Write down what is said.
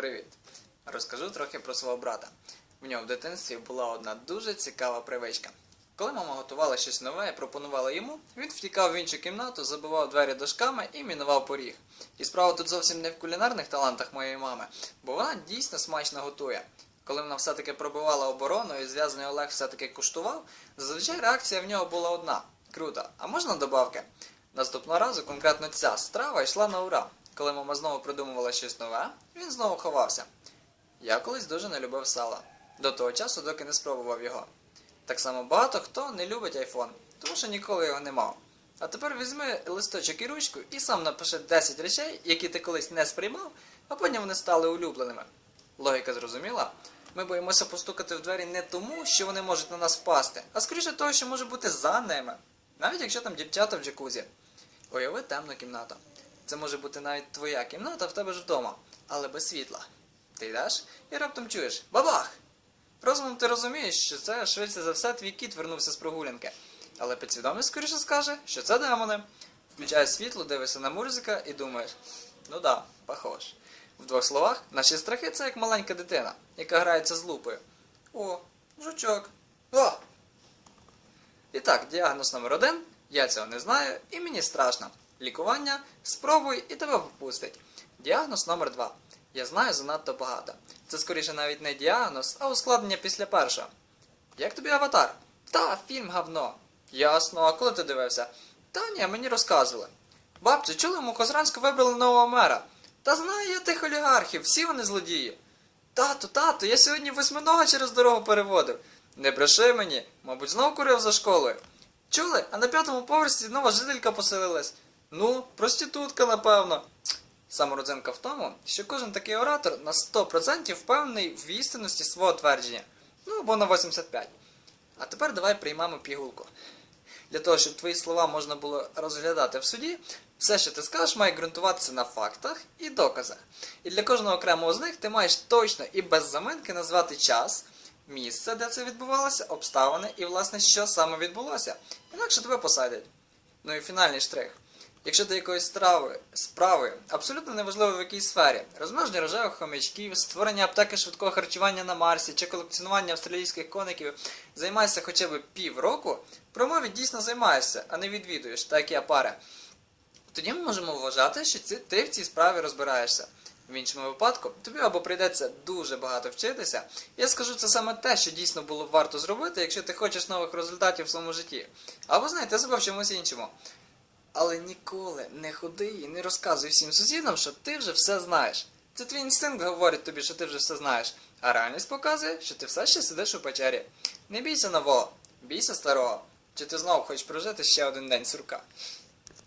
Привіт! Розкажу трохи про свого брата. В нього в дитинстві була одна дуже цікава привичка. Коли мама готувала щось нове і пропонувала йому, він втікав в іншу кімнату, забивав двері дошками і мінував поріг. І справа тут зовсім не в кулінарних талантах моєї мами, бо вона дійсно смачно готує. Коли вона все-таки пробивала оборону і зв'язаний Олег все-таки куштував, зазвичай реакція в нього була одна: круто, а можна добавки? Наступного разу конкретно ця страва йшла на ура. Коли мама знову придумувала щось нове, він знову ховався. Я колись дуже не любив сала. До того часу, доки не спробував його. Так само багато хто не любить айфон, тому що ніколи його не мав. А тепер візьми листочок і ручку і сам напиши 10 речей, які ти колись не сприймав, а потім вони стали улюбленими. Логіка зрозуміла? Ми боїмося постукати в двері не тому, що вони можуть на нас впасти, а скоріше того, що може бути за ними. Навіть якщо там дівчата в джакузі. Уяви темну кімнату. Це може бути навіть твоя кімната в тебе ж вдома, але без світла. Ти йдеш і раптом чуєш бабах! Розумом ти розумієш, що це швидше за все твій кіт вернувся з прогулянки. Але підсвідомість скоріше скаже, що це демони. Включаєш світло, дивишся на мурзика і думаєш, ну да, похож. В двох словах, наші страхи це як маленька дитина, яка грається з лупою. О, жучок. О! І так, діагноз номер один. Я цього не знаю і мені страшно. Лікування спробуй і тебе попустить. Діагноз номер два. Я знаю занадто багато. Це скоріше навіть не діагноз, а ускладнення після першого. Як тобі аватар? Та, фільм говно. Ясно, а коли ти дивився? Та ні, мені розказували. Бабцю, чули, у Мухозранську вибрали нового мера. Та знаю я тих олігархів, всі вони злодії. Тату, тату, я сьогодні восьминога через дорогу переводив. Не бреши мені, мабуть, знов курив за школою. Чули? А на п'ятому поверсі нова жителька поселилась. Ну, проститутка, напевно. Саме родзинка в тому, що кожен такий оратор на 100% впевнений в істинності свого твердження. Ну або на 85%. А тепер давай приймемо пігулку. Для того, щоб твої слова можна було розглядати в суді, все, що ти скажеш, має ґрунтуватися на фактах і доказах. І для кожного окремого з них ти маєш точно і без заминки назвати час, місце, де це відбувалося, обставини і, власне, що саме відбулося. Інакше тебе посадять. Ну і фінальний штрих. Якщо до якоїсь страви, справи, абсолютно неважливо в якій сфері, розмноження рожевих хомячків, створення аптеки швидкого харчування на Марсі чи колекціонування австралійських коників, займаєшся хоча б півроку, промові дійсно займаєшся, а не відвідуєш, так як я паря. Тоді ми можемо вважати, що ти в цій справі розбираєшся. В іншому випадку тобі або прийдеться дуже багато вчитися. Я скажу це саме те, що дійсно було б варто зробити, якщо ти хочеш нових результатів в своєму житті. Або знайти себе в чомусь іншому. Але ніколи не ходи і не розказуй всім сусідам, що ти вже все знаєш. Це твій інстинкт говорить тобі, що ти вже все знаєш, а реальність показує, що ти все ще сидиш у печері. Не бійся нового, бійся старого. Чи ти знову хочеш прожити ще один день сурка?